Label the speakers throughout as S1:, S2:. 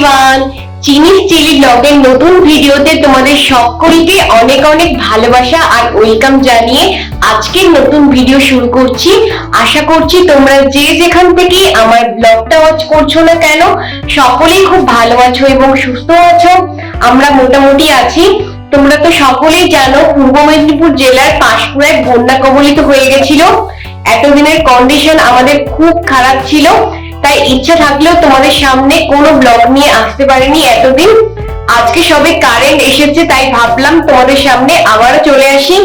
S1: Everyone চিনিস chilli ব্লগের নতুন ভিডিওতে তোমাদের সকলকে অনেক অনেক ভালোবাসা আর ওয়েলকাম জানিয়ে আজকের নতুন ভিডিও শুরু করছি। আশা করছি তোমরা যে যেখান থেকে আমার ব্লগটা ওয়াচ করছ না কেন, সকলেই খুব ভালো আছো এবং সুস্থ আছো। আমরা মোটামুটি আছি। তোমরা তো সকলেই জানো, পূর্ব মেদিনীপুর জেলার পাঁশকুড়ায় বন্যা কবলিত হয়ে গেছিল। এতদিনের কন্ডিশন আমাদের খুব খারাপ ছিল। তাই ইচ্ছা থাকলেও তোমাদের সামনে কোনো ব্লগ নিয়ে আসতে পারিনি এতদিন। আজকে সবে কারেন্ট এসেছে, তাই ভাবলাম তোমাদের সামনে আবারও চলে আসি।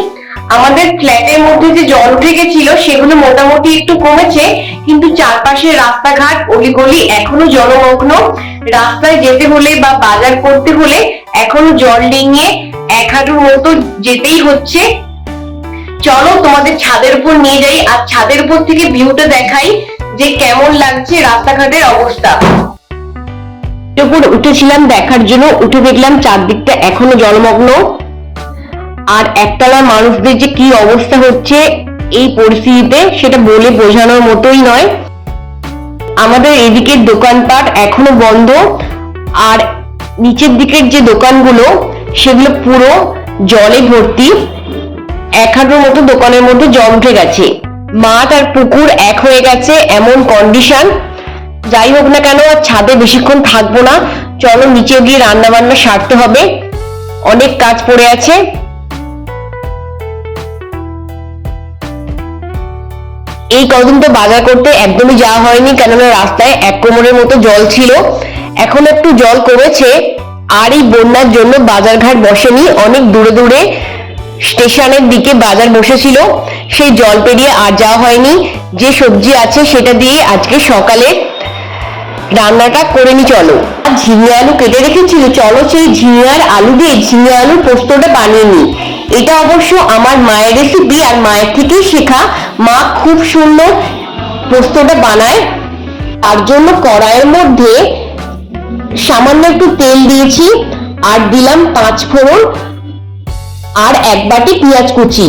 S1: আমাদের ফ্ল্যাটের মধ্যে যে জল উঠে গেছিল, সেগুলো মোটামুটি একটু কমেছে, কিন্তু চারপাশের রাস্তাঘাট অলিগলি এখনও জলমগ্ন। রাস্তায় যেতে হলে বা বাজার করতে হলে এখনও জল ডিঙিয়ে এক হাঁটুর মতো যেতেই হচ্ছে। চলো তোমাদের ছাদের উপর নিয়ে যাই, আর ছাদের উপর থেকে ভিউটা দেখাই। যে কেমন লাগছে রাস্তাঘাটের অবস্থা। উপর উঠেছিলাম দেখার জন্য, উঠে দেখলাম চারদিকটা এখনও জলমগ্ন। আর একতলা মানুষদের যে কি অবস্থা হচ্ছে এই পরিস্থিতিতে, সেটা বলে বোঝানোর মতোই নয়। আমাদের এদিকের দোকানপাট এখনও বন্ধ, আর নিচের দিকের যে দোকানগুলো, সেগুলো পুরো জলে ভর্তি। এক মতো দোকানের মধ্যে উঠে গেছে। মাঠ আর পুকুর এক হয়ে গেছে এমন কন্ডিশন যাই হোক না কেন, আর ছাদে বেশিক্ষণ থাকব না। চলো নিচে গিয়ে রান্না বান্না সারতে হবে। অনেক কাজ পড়ে আছে। এই কদিন তো বাজার করতে একদমই যাওয়া হয়নি, কেননা রাস্তায় এক কোমরের মতো জল ছিল। এখন একটু জল কমেছে, আর এই বন্যার জন্য বাজারঘাট বসেনি, অনেক দূরে দূরে। স্টেশনের দিকে বাজার বসেছিল। সেই জল পেরিয়ে আর যাওয়া হয়নি। যে সবজি আছে সেটা দিয়ে আজকে সকালে রান্নাটা করে নি, চলো। ঝিঙে আলু কেটে রেখেছিল। চলো সেই ঝিঙে আর আলু দিয়ে ঝিঙে আলুর পোস্তটা বানিয়ে নি। এটা অবশ্য আমার মায়ের রেসিপি আর মায়ের থেকেই শেখা। মা খুব সুন্দর পোস্তটা বানায়। তার জন্য কড়াইয়ের মধ্যে সামান্য একটু তেল দিয়েছি। আর দিলাম পাঁচ ফোড়ন আর এক বাটি পেঁয়াজ কুচি।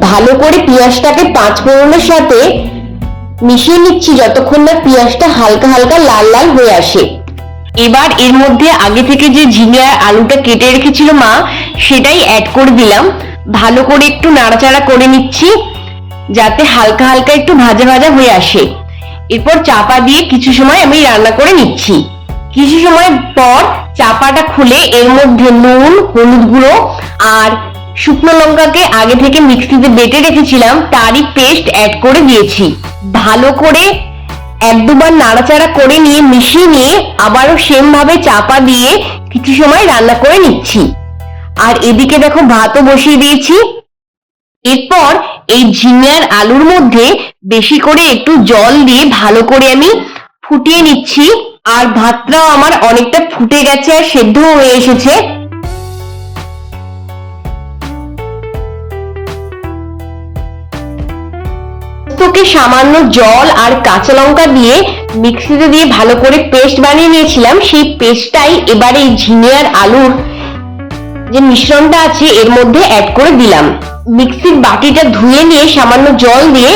S1: ভালো করে পেঁয়াজটাকে পাঁচ ফোড়নের সাথে মিশিয়ে নিচ্ছি যতক্ষণ না পেঁয়াজটা হালকা হালকা লাল লাল হয়ে আসে। এবার এর মধ্যে আগে থেকে যে ঝিঙে আর আলুটা কেটে রেখেছিল মা, সেটাই অ্যাড করে দিলাম। ভালো করে একটু নাড়াচাড়া করে নিচ্ছি, যাতে হালকা হালকা একটু ভাজা ভাজা হয়ে আসে। এরপর চাপা দিয়ে কিছু সময় আমি রান্না করে নিচ্ছি। কিছু সময় পর চাপাটা খুলে এর মধ্যে নুন, হলুদ গুঁড়ো আর শুকনো লঙ্কাকে আগে থেকে মিক্সিতে বেটে রেখেছিলাম, তারই পেস্ট অ্যাড করে দিয়েছি। ভালো করে এক দুবার নাড়াচাড়া করে নিয়ে, মিশিয়ে নিয়ে আবারও সেম ভাবে চাপা দিয়ে কিছু সময় রান্না করে নিচ্ছি। আর এদিকে দেখো ভাতও বসিয়ে দিয়েছি। এরপর এই ঝিঙে আর আলুর মধ্যে বেশি করে একটু জল দিয়ে ভালো করে আমি ফুটিয়ে নিচ্ছি। আর ভাতটাও আমার অনেকটা ফুটে গেছে আর সেদ্ধ হয়ে এসেছে। পোস্তকে সামান্য জল আর কাঁচা লঙ্কা দিয়ে মিক্সিতে দিয়ে ভালো করে পেস্ট বানিয়ে নিয়েছিলাম, সেই পেস্টটাই এবার এই ঝিঙে আর আলুর যে মিশ্রণটা আছে এর মধ্যে অ্যাড করে দিলাম। মিক্সির বাটিটা ধুয়ে নিয়ে সামান্য জল দিয়ে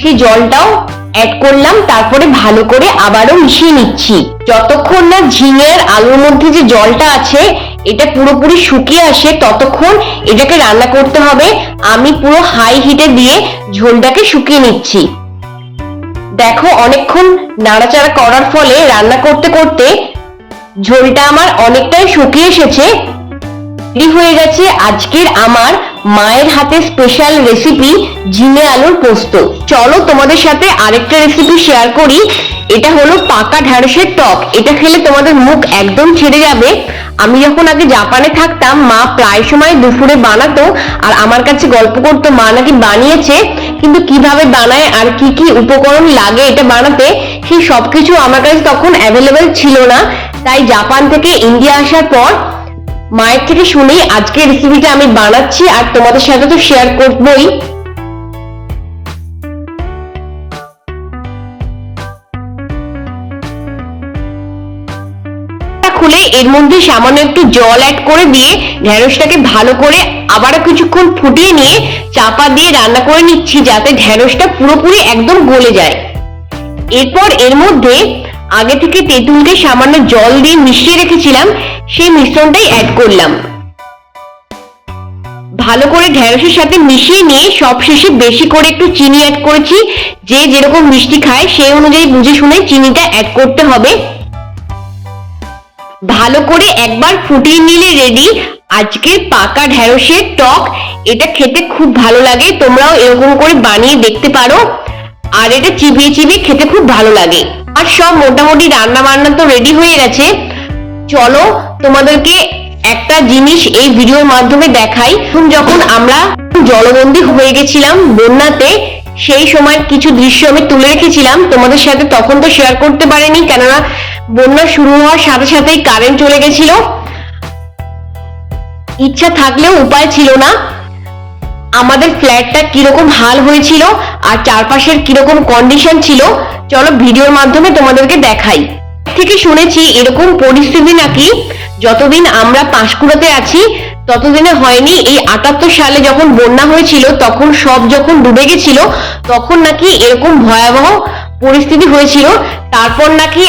S1: সেই জলটাও অ্যাড করলাম, তারপরে ভালো করে আবারও মিশিয়ে নিচ্ছি। যতক্ষণ না ঝিঙে আর আলুর মধ্যে যে জলটা আছে, এটা পুরোপুরি শুকিয়ে আসে, ততক্ষণ এটাকে রান্না করতে হবে। আমি পুরো হাই হিটে দিয়ে ঝোলটাকে শুকিয়ে নিচ্ছি। দেখো, অনেকক্ষণ নাড়াচাড়া করার ফলে রান্না করতে করতে ঝোলটা আমার অনেকটাই শুকিয়ে এসেছে। রেডি হয়ে গেছে আজকের আমার মায়ের হাতে স্পেশাল রেসিপি ঝিঙে আলুর পোস্ত। চলো তোমাদের সাথে আরেকটা রেসিপি শেয়ার করি। এটা হলো পাকা ঢ্যাঁড়সের টক। এটা খেলে তোমাদের মুখ একদম ছেড়ে যাবে। আমি যখন আগে জাপানে থাকতাম, মা প্রায় সময় দুপুরে বানাতো আর আমার কাছে গল্প করতো, মা নাকি বানিয়েছে, কিন্তু কীভাবে বানায় আর কি কি উপকরণ লাগে এটা বানাতে, সেই সবকিছু আমার কাছে তখন অ্যাভেলেবেল ছিল না। তাই জাপান থেকে ইন্ডিয়া আসার পর মায়ের থেকে শুনেই আজকে রেসিপিটা আমি বানাচ্ছি আর তোমাদের সাথে তো শেয়ার করবই। খুলে এর মধ্যে সামান্য একটু জল অ্যাড করে দিয়ে ঢেঁড়সটাকে ভালো করে আবারও কিছুক্ষণ ফুটিয়ে নিয়ে চাপা দিয়ে রান্না করে নিচ্ছি যাতে ঢেঁড়সটা পুরোপুরি একদম গলে যায়। এরপর এর মধ্যে আগে থেকে তেঁতুলকে সামান্য জল দিয়ে মিশিয়ে রেখেছিলাম, সেই মিশ্রণটাই অ্যাড করলাম। ভালো করে ঢেঁড়সের সাথে মিশিয়ে নিয়ে সবশেষে বেশি করে একটু চিনি অ্যাড করেছি। যে যেরকম মিষ্টি খায়, সেই অনুযায়ী বুঝে শুনে চিনিটা অ্যাড করতে হবে। ভালো করে একবার ফুটিয়ে নিলে রেডি আজকের পাকা ঢেঁড়সের টক, এটা খেতে খুব ভালো লাগে। তোমরাও এরকম করে বানিয়ে দেখতে পারো। আর এটা চিবিয়ে চিবিয়ে খেতে খুব ভালো লাগে। আর সব মোটামুটি রান্না বান্না তো রেডি হয়ে গেছে। চলো তোমাদেরকে একটা জিনিস এই ভিডিওর মাধ্যমে দেখাই। যখন আমরা জলবন্দী হয়ে গেছিলাম বন্যাতে, সেই সময় কিছু দৃশ্য আমি তুলে রেখেছিলাম। তোমাদের সাথে তখন তো শেয়ার করতে পারিনি, কেননা বন্যা শুরু হওয়ার সাথে সাথেই কারেন্ট চলে গেছিল। ইচ্ছা থাকলেও উপায় ছিল না। আমাদের ফ্ল্যাটটা কীরকম হাল হয়েছিল আর চারপাশের কীরকম কন্ডিশন ছিল, চলো ভিডিওর মাধ্যমে তোমাদেরকে দেখাই। থেকে শুনেছি এরকম পরিস্থিতি নাকি, যতদিন আমরা পাঁশকুড়াতে আছি, ততদিনে হয়নি। এই আটাত্তর সালে যখন বন্যা হয়েছিল, তখন সব যখন ডুবে গেছিল, তখন নাকি এরকম ভয়াবহ পরিস্থিতি হয়েছিল। তারপর নাকি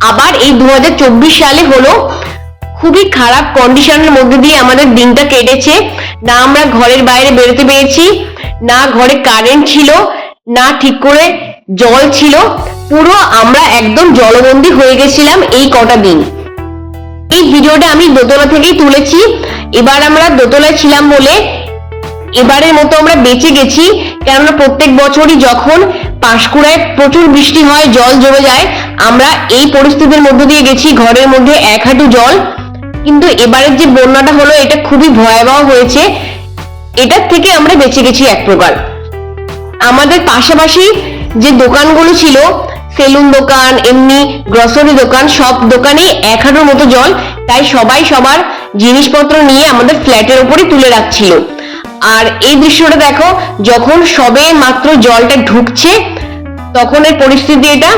S1: আবার এই দু হাজার চব্বিশ সালে হলো। খুবই খারাপ কন্ডিশনের মধ্যে দিয়ে আমাদের দিনটা কেটেছে। না আমরা ঘরের বাইরে বেরোতে পেরেছি, না ঘরে কারেন্ট ছিল, না ঠিক করে জল ছিল, পুরো আমরা একদম জলবন্দী হয়ে গেছিলাম এই কটা দিন। এই ভিডিওটা আমি দোতলা থেকেই তুলেছি, এবার আমরা দোতলায় ছিলাম বলে এবারের মতো আমরা বেঁচে গেছি, কেননা প্রত্যেক বছরই যখন পাঁশকুড়ায় প্রচুর বৃষ্টি হয়, জল জমে যায়, আমরা এই পরিস্থিতির মধ্যে দিয়ে গেছি, ঘরের মধ্যে এক হাঁটু জল কিন্তু এবারের যে বন্যাটা হলো, এটা খুবই ভয়াবহ হয়েছে। এটার থেকে আমরা বেঁচে গেছি এক প্রকার। আমাদের পাশাপাশি যে দোকানগুলো ছিল, সেলুন দোকান, এমনি গ্রসারি দোকান, সব দোকানেই এক হাঁটুর মতো জল, তাই সবাই সবার জিনিসপত্র নিয়ে আমাদের ফ্ল্যাটের উপরে তুলে রাখছিল। আর এই দৃশ্যটা দেখো, যখন সবে মাত্র জলটা ঢুকছে তখন এর পরিস্থিতি এটা।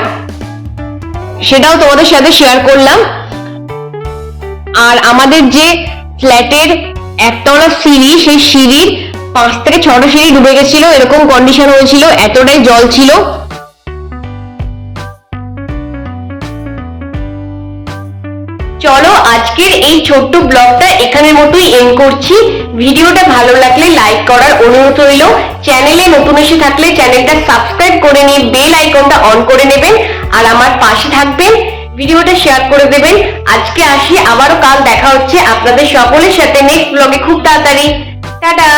S1: সেটাও তোমাদের সাথে শেয়ার করলাম। আর আমাদের যে ফ্ল্যাটের একতলা সিঁড়ি, সেই সিঁড়ির পাঁচ থেকে ছটা সিঁড়ি ডুবে গেছিল, এরকম কন্ডিশন হয়েছিল, এতটাই জল ছিল। চলো আজকের এই ছোট্ট ব্লগটা এখানের মতোই এন্ড করছি। ভিডিওটা ভালো লাগলে লাইক করার অনুরোধ রইল। চ্যানেলে নতুন এসে থাকলে চ্যানেলটা সাবস্ক্রাইব করে নিয়ে বেল আইকনটা অন করে নেবেন। আর আমার পাশে থাকবেন ভিডিওটা শেয়ার করে দেবেন। আজকে আসি, আবারও কাল দেখা হচ্ছে আপনাদের সকলের সাথে নেক্সট ব্লগে খুব তাড়াতাড়ি। টাটা!